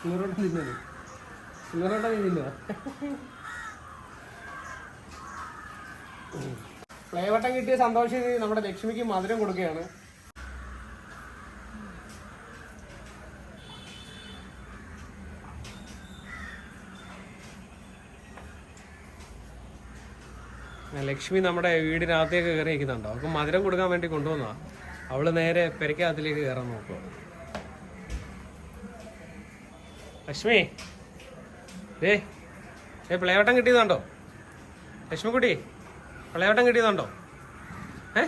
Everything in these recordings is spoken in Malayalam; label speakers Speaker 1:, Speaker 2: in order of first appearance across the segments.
Speaker 1: സിൽവറോട്ടം തിന്നു സിൽവറോട്ടം തിന്നു ഫ്ലേവട്ടം കിട്ടിയ സന്തോഷം നമ്മുടെ ലക്ഷ്മിക്ക് മധുരം കൊടുക്കുകയാണ്. ലക്ഷ്മി നമ്മുടെ വീടിനകത്തേക്ക് കയറി നിൽക്കുന്നുണ്ടോ അവൾക്ക് മധുരം കൊടുക്കാൻ വേണ്ടി കൊണ്ടുവന്നാ അവൾ നേരെ പെരക്കകത്തിലേക്ക് കയറാൻ നോക്കുക ലക്ഷ്മി. ഏ ഏ പ്ലേവട്ടം കിട്ടിയതുണ്ടോ? ലക്ഷ്മിക്കുട്ടി പ്ലേവട്ടം കിട്ടിയതുണ്ടോ? ഏ?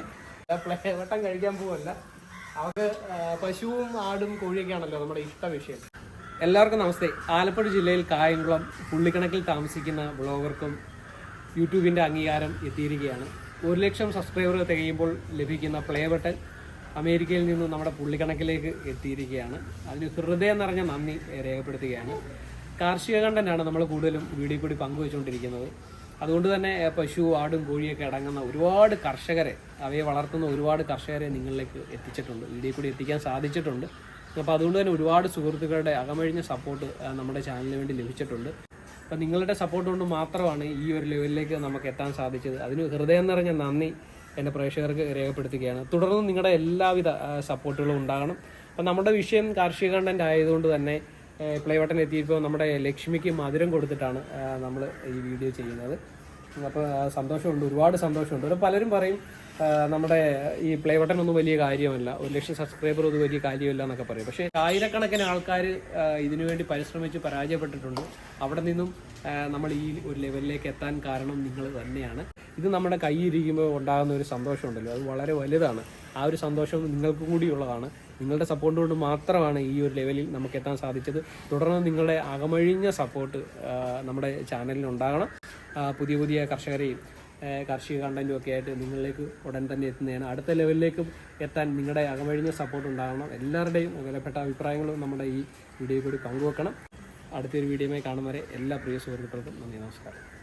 Speaker 1: പ്ലേവട്ടം കഴിക്കാൻ പോവല്ല. അവർക്ക് പശുവും ആടും കോഴിയൊക്കെ ആണല്ലോ നമ്മുടെ ഇഷ്ട വിഷയം. എല്ലാവർക്കും നമസ്തേ. ആലപ്പുഴ ജില്ലയിൽ കായംകുളം പുള്ളിക്കണക്കിൽ താമസിക്കുന്ന ബ്ലോഗർക്കും യൂട്യൂബിന്റെ അംഗീകാരം എത്തിയിരിക്കുകയാണ്. ഒരു ലക്ഷം സബ്സ്ക്രൈബർ തികയുമ്പോൾ ലഭിക്കുന്ന പ്ലേ ബട്ടൺ അമേരിക്കയിൽ നിന്നും നമ്മുടെ പുള്ളിക്കണക്കിലേക്ക് എത്തിയിരിക്കുകയാണ്. അതിന് ഹൃദയം നിറഞ്ഞ നന്ദി രേഖപ്പെടുത്തുകയാണ്. കാർഷിക കണ്ടന്റാണ് നമ്മൾ കൂടുതലും വീഡിയോ കൂടി പങ്കുവച്ചുകൊണ്ടിരിക്കുന്നത്. അതുകൊണ്ട് തന്നെ പശു ആടും കോഴിയൊക്കെ അടങ്ങുന്ന ഒരുപാട് കർഷകരെ അവയെ വളർത്തുന്ന ഒരുപാട് കർഷകരെ നിങ്ങളിലേക്ക് എത്തിച്ചിട്ടുണ്ട്. വീഡിയോ കൂടി എത്തിക്കാൻ സാധിച്ചിട്ടുണ്ട്. അപ്പോൾ അതുകൊണ്ട് തന്നെ ഒരുപാട് സുഹൃത്തുക്കളുടെ അകമഴിഞ്ഞ സപ്പോർട്ട് നമ്മുടെ ചാനലിന് വേണ്ടി ലഭിച്ചിട്ടുണ്ട്. അപ്പോൾ നിങ്ങളുടെ സപ്പോർട്ട് കൊണ്ട് മാത്രമാണ് ഈ ഒരു ലെവലിലേക്ക് നമുക്ക് എത്താൻ സാധിച്ചത്. അതിന് ഹൃദയം നിറഞ്ഞ നന്ദി. എന്റെ പ്രേക്ഷകർക്ക് രേഖപ്പെടുത്തുകയാണ്. തുടർന്ന് നിങ്ങളുടെ എല്ലാവിധ സപ്പോർട്ടുകളും ഉണ്ടാകണം. അപ്പം നമ്മുടെ വിഷയം കാർഷിക കണ്ടന്റ് ആയതുകൊണ്ട് തന്നെ പ്ലേ ബട്ടൺ എത്തിയപ്പോൾ നമ്മുടെ ലക്ഷ്മിക്ക് മധുരം കൊടുത്തിട്ടാണ് നമ്മൾ ഈ വീഡിയോ ചെയ്യുന്നത്. അപ്പോൾ സന്തോഷമുണ്ട്. ഒരുപാട് സന്തോഷമുണ്ട്. അപ്പോൾ പലരും പറയും നമ്മുടെ ഈ പ്ലേ ബട്ടൺ ഒന്നും വലിയ കാര്യമല്ല. ഒരു ലക്ഷം സബ്സ്ക്രൈബർ ഒന്നും വലിയ കാര്യമല്ല എന്നൊക്കെ പറയും. പക്ഷേ ആയിരക്കണക്കിന് ആൾക്കാർ ഇതിനുവേണ്ടി പരിശ്രമിച്ച് പരാജയപ്പെട്ടിട്ടുണ്ട്. അവിടെ നിന്നും നമ്മൾ ഈ ഒരു ലെവലിലേക്ക് എത്താൻ കാരണം നിങ്ങൾ തന്നെയാണ്. ഇത് നമ്മുടെ കൈയിരിക്കുമ്പോൾ ഉണ്ടാകുന്ന ഒരു സന്തോഷമുണ്ടല്ലോ. അത് വളരെ വലുതാണ്. ആ ഒരു സന്തോഷം നിങ്ങൾക്കും കൂടിയുള്ളതാണ് നിങ്ങളുടെ സപ്പോർട്ട് കൊണ്ട് മാത്രമാണ് ഈ ഒരു ലെവലിൽ നമുക്ക് എത്താൻ സാധിച്ചത്. തുടർന്ന് നിങ്ങളുടെ അകമഴിഞ്ഞ സപ്പോർട്ട് നമ്മുടെ ചാനലിന് ഉണ്ടാകണം. ആ, പുതിയ പുതിയ കർഷകരെയും കാർഷിക കണ്ടന്റും ഒക്കെ ആയിട്ട് നിങ്ങളിലേക്ക് ഉടൻ തന്നെ എത്തുന്നതാണ്. അടുത്ത ലെവലിലേക്കും എത്താൻ നിങ്ങളുടെ അകമഴിഞ്ഞ സപ്പോർട്ട് ഉണ്ടാകണം. എല്ലാവരുടെയും വിലപ്പെട്ട അഭിപ്രായങ്ങളും നമ്മുടെ ഈ വീഡിയോയിൽ കൂടി പങ്കുവെക്കണം. അടുത്തൊരു വീഡിയോയുമായി കാണും വരെ എല്ലാ പ്രിയ സുഹൃത്തുക്കൾക്കും നന്ദി നമസ്കാരം.